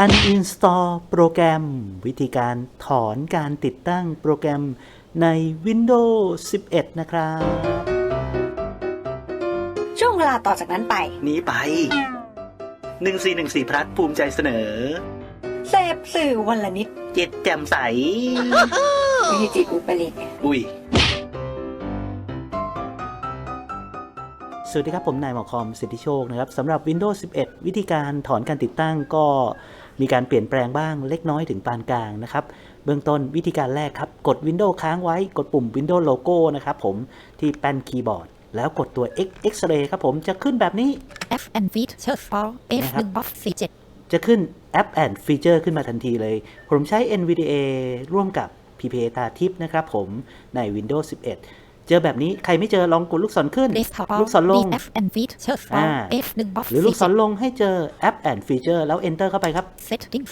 Uninstall โปรแกรม วิธีการถอนการติดตั้งโปรแกรมใน Windows 11 นะครับ ช่วงเวลาต่อจากนั้นไป นี้ไป 1414พลัดภูมิใจเสนอ เสพสื่อวันละนิด เจ็ดแจ่มใสไม่ใช่จิตอุปริตไงอุ้ย สวัสดีครับผมนายหมอคอมสิทธิโชคนะครับสำหรับ Windows 11 วิธีการถอนการติดตั้งก็ มีการเปลี่ยนแปลงบ้างเล็กน้อยถึงปานกลางนะครับเบื้องต้นวิธีการแรกครับ กด Windows ค้างไว้ กดปุ่ม Windows Logo นะครับผมที่แป้นคีย์บอร์ด แล้วกดตัว X X-ray ครับผมจะขึ้นแบบนี้ F and Feature for F 1 Box 47จะขึ้น App and Feature ขึ้นมาทันทีเลย ผมใช้ NVDA ร่วมกับ PPA ตาทิพย์นะครับผมใน Windows 11 เจอแบบนี้ใครไม่เจอลองกดลูกศรขึ้น Desktop ลูกศรลง F and Feature for อ่า F 1 Box หรือลูกศรลงให้เจอ App and Feature แล้ว Enter เข้าไปครับ47 Settings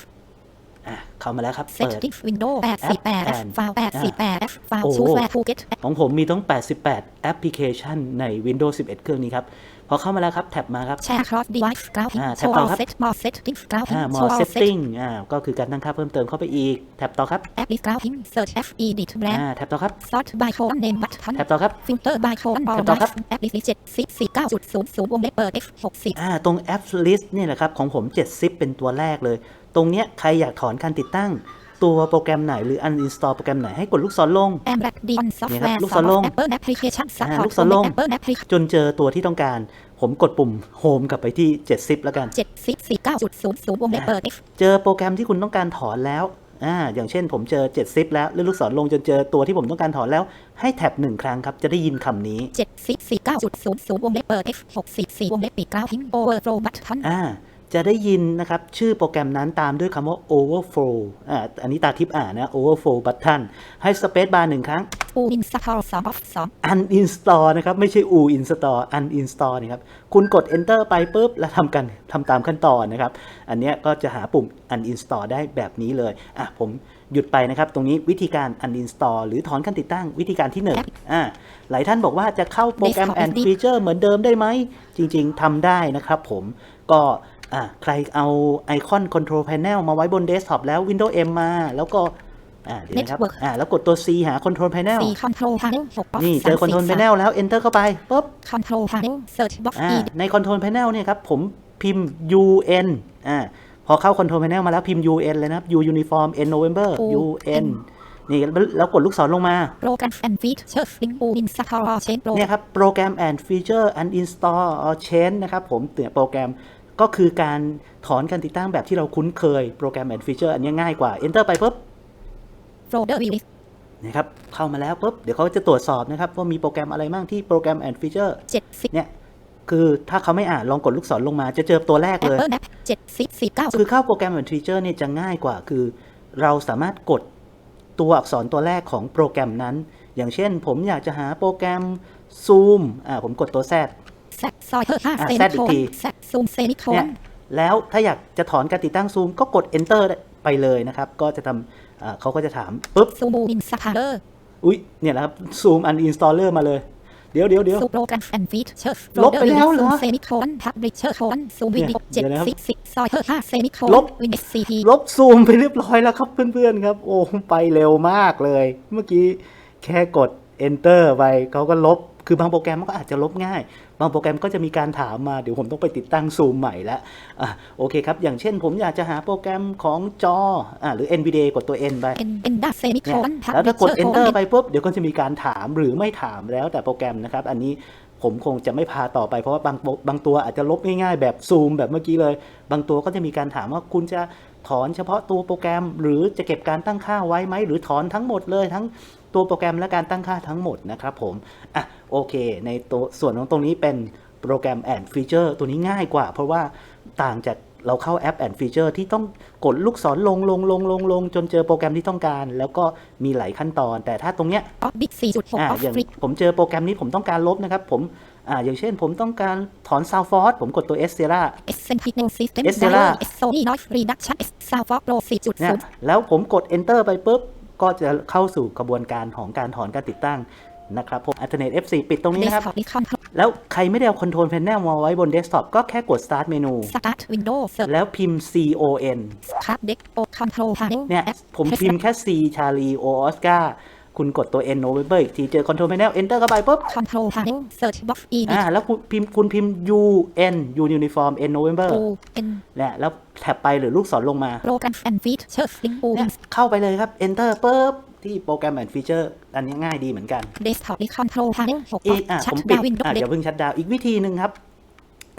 อะเข้ามาแล้วครับ เปิด Settings Windows 88 F and File 88 F File โอ้โห Software Phuket ของผมมีต้อง88 แอปพลิเคชันใน Windows 11 เครื่องนี้ครับ พอเข้ามาแล้วครับ แท็บมาครับ Share Cross Device Grouping อ่าแท็บ Show ต่อ All ครับ Set More Settings Grouping อ่า Show more All Set setting อ่าก็คือการตั้งค่าเพิ่มเติมเข้าไปอีก แท็บต่อครับ App List Grouping Search F Edit Brand อ่าแท็บต่อครับ Sort by Colon Name Button แท็บต่อครับ Filter by Colon Ball แท็บต่อครับ App List 7 49.00วงเล็บเปิด F 60อ่าตรง App List เนี่ยแหละครับ ของผม7 zip เป็นตัวแรกเลย ตรงเนี้ยใครอยากถอนการติดตั้ง ตัวโปรแกรมไหนหรือ uninstall โปรแกรมไหนให้กดลูกศรลงแอมแบล็กดีออนซอฟต์แวร์ลูกศรลงแอปเปิลแอปพลิเคชันซัพอ่าพอร์ตลูกศรลงแอปเปิลแอปพลิเคชันจนเจอตัวที่ต้องการ ผมกดปุ่ม Home กลับไปที่7 zip แล้วกันเจ็ดสิบสี่เก้าจุดศูนย์ศูนย์วงเล็บเปิด F เจอโปรแกรมที่คุณต้องการถอนแล้วอ่าอย่างเช่นผมเจอ7ซิปแล้วเลื่อนลูกศรลงจนเจอตัวที่ผมต้องการถอนแล้วให้แท็บหนึ่งครั้งครับ จะได้ยินคำนี้เจ็ดสิบสี่เก้าจุดศูนย์ศูนย์วงเล็บเปิด F หกสิบสี่วงเล็บปิดกราวทิ้ง overflow button อ่า จะได้ยินนะครับชื่อโปรแกรมนั้นตามด้วยคำว่า overflow อ่าอันนี้ตาทิพย์อ่านนะ overflow button ให้ space bar หนึ่งครั้ง u install สอง off สอง uninstall นะครับ ไม่ใช่ u install uninstall นะครับคุณกด enter ไปปุ๊บ แล้วทำกันทำตามขั้นตอนนะครับ อันเนี้ยก็จะหาปุ่ม uninstall ได้แบบนี้เลยอะผมหยุดไปนะครับ ตรงนี้วิธีการ uninstall หรือถอนการติดตั้งวิธีการที่หนึ่งอ่าหลายท่านบอกว่าจะเข้าโปรแกรม and feature เหมือนเดิมได้ไหม จริง ๆทำได้นะครับผมก็ อะใครเอาไอคอน control panel มาไว้บน desktop แล้ว Windows M มา แล้วก็อ่าเดี๋ยวนะครับ Network อ่าแล้วกดตัว C หา control panel สี่ control panel หก box นี่เจอ control panel แล้ว enter เข้าไปปุ๊บ control panel search box อ่า e ใน control panel เนี่ยครับ ผมพิมพ์ un อ่าพอเข้า control panel มาแล้วพิมพ์ un เลยนะครับ u uniform n november U un นี่แล้วกดลูกศรลงมา program and feature link u install or change pro เนี่ยครับโปรแกรม and feature uninstall or change นะครับผมเนี่ยโปรแกรม ก็คือการถอนการติดตั้งแบบที่เราคุ้นเคยโปรแกรม and feature อันนี้ง่ายกว่า enter ไปปุ๊บ folder view list นะครับเข้ามาแล้วปุ๊บเดี๋ยวเขาจะตรวจสอบนะครับว่ามีโปรแกรมอะไรบ้างที่โปรแกรม and feature เจ็ดสิบเนี่ยคือถ้าเขาไม่อ่านลองกดลูกศรลงมาจะเจอตัวแรกเลย apple app เจ็ดสิบสี่เก้าคือเข้าโปรแกรม and feature เนี่ยจะง่ายกว่าคือ เราสามารถกดตัวอักษรตัวแรกของโปรแกรมนั้น อย่างเช่นผมอยากจะหาโปรแกรม Zoom อ่าผมกดตัว Z แซกซอยเธอห้าอะเซแซมิดอีโคกทีนแซกซูมเซมิโคเนี่ยนแล้วถ้าอยากจะถอนการติดตั้ง Zoom ก็กด enter ไปเลยนะครับ ก็จะทำอ่าเขาก็จะถามปุ๊บซูมูอินสตาร์เดอร์อุ๊ยเนี่ยนะครับ Zoom uninstaller มาเลยเดี๋ยวเดี๋ยวเดี๋ยวซูโปรแกรมแอนด์ฟีเจอร์ลบไปแล้วเหรอเซมิโคนพับลิเชอร์โคนซูมวิดีโอเดี๋เจ็ดยวนะครับสิบสิบซอยเธอห้าเซมิโคนลบวินเอสซีพีลบซูมไปเรียบร้อยแล้วครับเพื่อนๆครับ โอ้ไปเร็วมากเลย เมื่อกี้แค่กด enter ไปเขาก็ลบ คือบางโปรแกรมมันก็อาจจะลบง่าย บางโปรแกรมก็จะมีการถามมา เดี๋ยวผมต้องไปติดตั้งซูมใหม่แล้วอะโอเคครับ อย่างเช่นผมอยากจะหาโปรแกรมของจออะหรือ NVDA กดตัว N ไปเอ็นเอ็นด้าเซมิโคเนี่ยนพับแล้วลิถ้ากเชดอร์โค enter นไปปุ๊บ เดี๋ยวก็จะมีการถามหรือไม่ถามแล้วแต่โปรแกรมนะครับ อันนี้ผมคงจะไม่พาต่อไปเพราะว่าบางโปรบางตัวอาจจะลบง่ายๆ แบบซูมแบบเมื่อกี้เลย บางตัวก็จะมีการถามว่าคุณจะถอนเฉพาะตัวโปรแกรม หรือจะเก็บการตั้งค่าไว้ไหม หรือถอนทั้งหมดเลยทั้ง ตัวโปรแกรมและการตั้งค่าทั้งหมดนะครับผม อะโอเค ในตัวส่วนของตรงนี้เป็นโปรแกรม and feature ตัวนี้ง่ายกว่า เพราะว่าต่างจากเราเข้าแอป and feature ที่ต้องกดลูกศรลงลงลงลงลงจนเจอโปรแกรมที่ต้องการ แล้วก็มีหลายขั้นตอน แต่ถ้าตรงเนี้ยออฟบิ๊กสี่จุดหกออ่าอฟอย่างฟริกผมเจอโปรแกรมนี้ผมต้องการลบนะครับ ผมอ่าอย่างเช่นผมต้องการถอน Sound Force ผมกดตัว S s e r a เอสเซนติเนลซิสเต็ม Estera เอสโซนี่นอยรีดักชั่นเอสซาวฟอร์โปรสี่จุดเนี่ศูยนย์แล้วผมกด Enter ไปปุ๊บ ก็จะเข้าสู่กระบวนการของการถอนการติดตั้งนะครับผม Alternate F4 ปิดตรงนี้นะครับ Desktop Icon แล้วใครไม่ได้เอา Control Panel มาไว้บน Desktop ก็แค่กด Start Menu Start Windows Search แล้วพิมพ์ CON Card Deck O Control Panel เนี่ย App ผมพิมพ์แค่ C Charlie O Oscar คุณกดตัว N November อีกทีเจอ Control Panel Enter เข้าไปปุ๊บ Control Panel Search Box Edit อ่าแล้วคุณพิมพ์คุณพิมพ์ U N U Uniform N November O N เนี่ยแล้วแท็บไปหรือลูกศรลงมา Programs and Features Link เนี่ย Buttons เข้าไปเลยครับ Enter ปุ๊บที่โปรแกรม and Feature อันนี้ง่ายดีเหมือนกัน Desktop Control Panel 6อีกอะชัดผมปิดดาววินโดอะว์เล็เดี๋กยวเพิ่งชัดดาวน์อีกวิธีหนึ่งครับ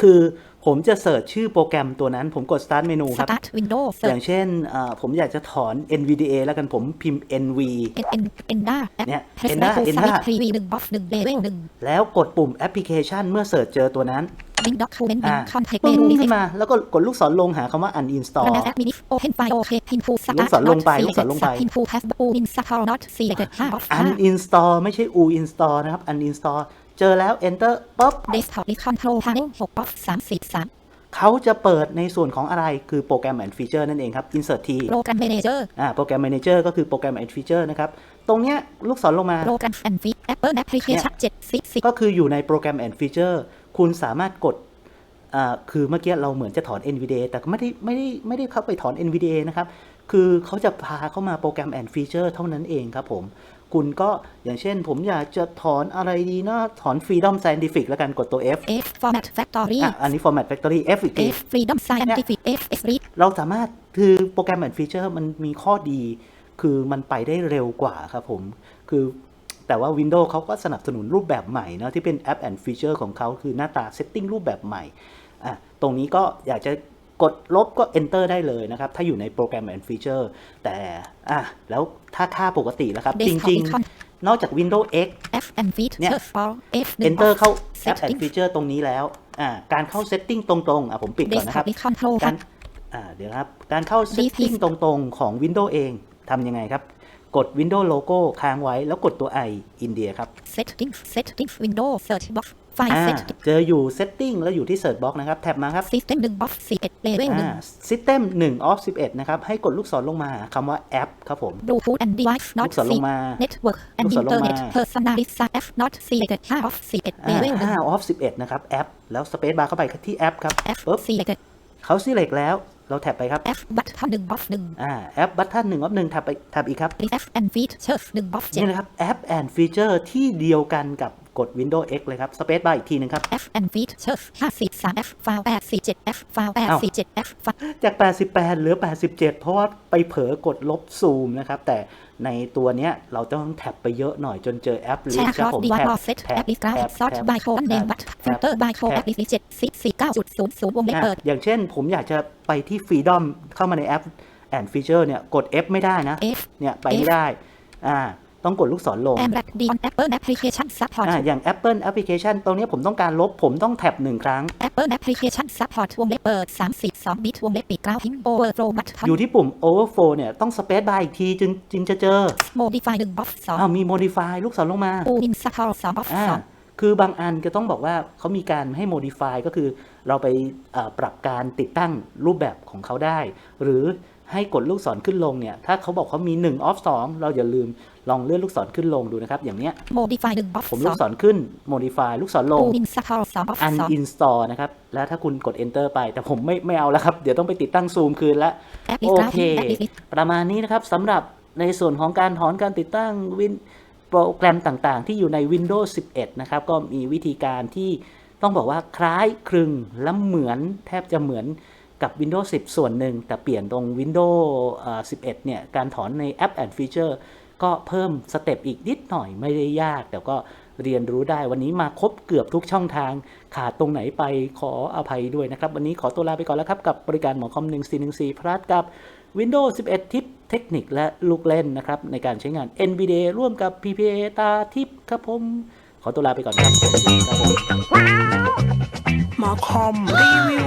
คือผมจะเสิร์ชชื่อโปรแกรมตัวนั้น ผมกด Start Menu ครับ Start Windows อ Search ย่างเช่นอ่าผมอยากจะถอน NVDA แล้วกันผมพิมพ์ NV N N Enda App เนี่ย Press Enda Menu Enda Summit Preview 1 Box 1 Level 1แล้วกดปุ่มแอปพลิเคชันเมื่อเสิร์ชเจอตัวนั้น Link Document อ่า Link Contact ปึ้ง Menu ขึ้น List มาแล้วก็กดลูกศรลงหาคำว่า uninstall Run as admin Open File OK Input ลูก Start ศรลงไป Not ลูกศรลงไป Selected Input Has Bool Install Not Selected 5 of 5 uninstall ไม่ใช่ u install นะครับ uninstall เจอแล้ว enter ปุ๊บ Desktop Control Panel 6 Box 33เขาจะเปิดในส่วนของอะไรคือโปรแกรม and feature นั่นเองครับ insert t Program Manager อ่าโปรแกรม manager ก็คือโปรแกรม and feature นะครับ ตรงเนี้ยลูกศรลงมา Programs and Feed Apple Application 7 6 6ก็คืออยู่ในโปรแกรม and feature คุณสามารถกดอ่าคือเมื่อกี้เราเหมือนจะถอน NVDA แต่ก็ไม่ได้ไม่ได้ไม่ได้เข้าไปถอน NVDA นะครับ คือเขาจะพาเข้ามาโปรแกรม and feature เท่านั้นเองครับผม คุณก็อย่างเช่น ผมอยากจะถอนอะไรดีนะ ถอน Freedom Scientific แล้วกันกดตัว F F Format Factory อะอันนี้ Format Factory F อีกที F Freedom Scientific F S Read เราสามารถคือโปรแกรม and feature มันมีข้อดี คือมันไปได้เร็วกว่าครับผม คือแต่ว่า Windows เขาก็สนับสนุนรูปแบบใหม่นะที่เป็นแอป and feature ของเขาคือหน้าตา setting รูปแบบใหม่อะตรงนี้ก็อยากจะ กดลบก็ enter ได้เลยนะครับ ถ้าอยู่ในโปรแกรม and feature แต่อะแล้วถ้าค่าปกติแล้วครับจ Desktop ริง Icon ๆนอกจาก Windows X F and Feed เนี่ย Search for F enter เข้า app and Setting feature ตรงนี้แล้วอ่าการเข้า setting ตรงๆอะผมปิดก่อนนะครับ Desktop Control การอ่าเดี๋ยวนะครับ การเข้า setting ตรงๆ ของ Windows เองทำยังไงครับกด Windows Logo ค้างไว้แล้วกดตัว i อินเดียครับ Settings Settings Windows Search Box File อ่า Set เจออยู่ setting แล้วอยู่ที่ search box นะครับ แท็บมาครับ System 1 Box 11 Level อ่า system 1 off 11 นะครับ ให้กดลูกศรลงมาหาคำว่า app ครับผม1 Bluetooth and Device ลู Not กศรลง Selected มา Network and ลูกศรลงมา Internet Personalized F Not Selected 5 of 11อ่า Level 5 off 11 นะครับ app แล้ว space bar เข้าไปที่ app ครับ1 F ปุ๊บ Selected เขา select แล้ว เราแท็บไปครับ F Button 1 Box 1อ่า app button 1 off 1แท็บไปแท็บอีกครับ F and Features 1 Box นี่7นะครับ App and Feature ที่เดียวกันกับกด Windows X เลยครับ Space Bar อีกทีหนึงครับ F and Features 53 F File 847 F File 847 F File จาก 88 เหลือ 87 เพราะว่าไปเผลอกดลบซูมนะครับ แต่ ในตัวเนี้ยเราต้องแท็บไปเยอะหน่อยจนเจอแอปลิส Share ครับ across ผม device แท็บ or set แท็บ app list graph แท็บ sort แท็บ by colon แท็ name บ but แท็บ filter by colon แท็บ app list 7 4 9 0 0วงเล็บอะเปิดอย่างเช่นผมอยากจะไปที่ Freedom เข้ามาในแอป and Feature เนี่ยกด F ไม่ได้นะ F เนี่ยไปไม่ได้อ่า ต้องกดลูกศรลง and back D on Apple application support อ่าอย่าง Apple Application ตรงเนี้ยผมต้องการลบผมต้องแท็บหนึ่งครั้ง Apple application support วงเล็บเปิด32 bit วงเล็บปิดกราวพิมพ์ overflow button อยู่ที่ปุ่ม Overflow เนี่ยต้อง Space Bar อีกทีจึงจึงจะเจอ modify 1 box อ้าวมี Modify ลูกศรลงมา2 Unin support 2 box อ่าคือบางอันก็ต้องบอกว่าเขามีการให้ modify ก็คือเราไปเอ่อปรับการติดตั้งรูปแบบของเขาได้ หรือให้กดลูกศรขึ้นลงเนี่ย ถ้าเขาบอกเขามี 1 off 2 เราอย่าลืม ลองเลื่อนลูกศรขึ้นลงดูนะครับ อย่างเนี้ย2 modify 1 box ผมลูกศรขึ้น modify ลูกศรล2ง Unin support 2 box 2 uninstall นะครับ แล้วถ้าคุณกด enter ไป แต่ผมไม่ไม่เอาแล้วครับ เดี๋ยวต้องไปติดตั้งซูมคืนละ app โอ list graph เค app list ประมาณนี้นะครับสำหรับในส่วนของการถอนการติดตั้งวินโปรแกรมต่างๆ ที่อยู่ใน Windows 11 นะครับ ก็มีวิธีการที่ต้องบอกว่าคล้ายคลึงและเหมือนแทบจะเหมือนกับ Windows 10 ส่วนหนึ่ง แต่เปลี่ยนตรง Windows เอ่อ11 เนี่ย การถอนใน App and Feature ก็เพิ่มสเต็ปอีกนิดหน่อยไม่ได้ยาก แต่ก็เรียนรู้ได้วันนี้มาครบเกือบทุกช่องทาง ขาดตรงไหนไปขออภัยด้วยนะครับ วันนี้ขอตัวลาไปก่อนแล้วครับ กับบริการหมอคอม1414พลัสกับ Windows 11 ทิปเทคนิคและลูกเล่นนะครับ ในการใช้งาน NVDA ร่วมกับ PPA ตาทิปครับผมขอตัวลาไปก่อนครับสวัสดีครับผมหมอคอมรีวิว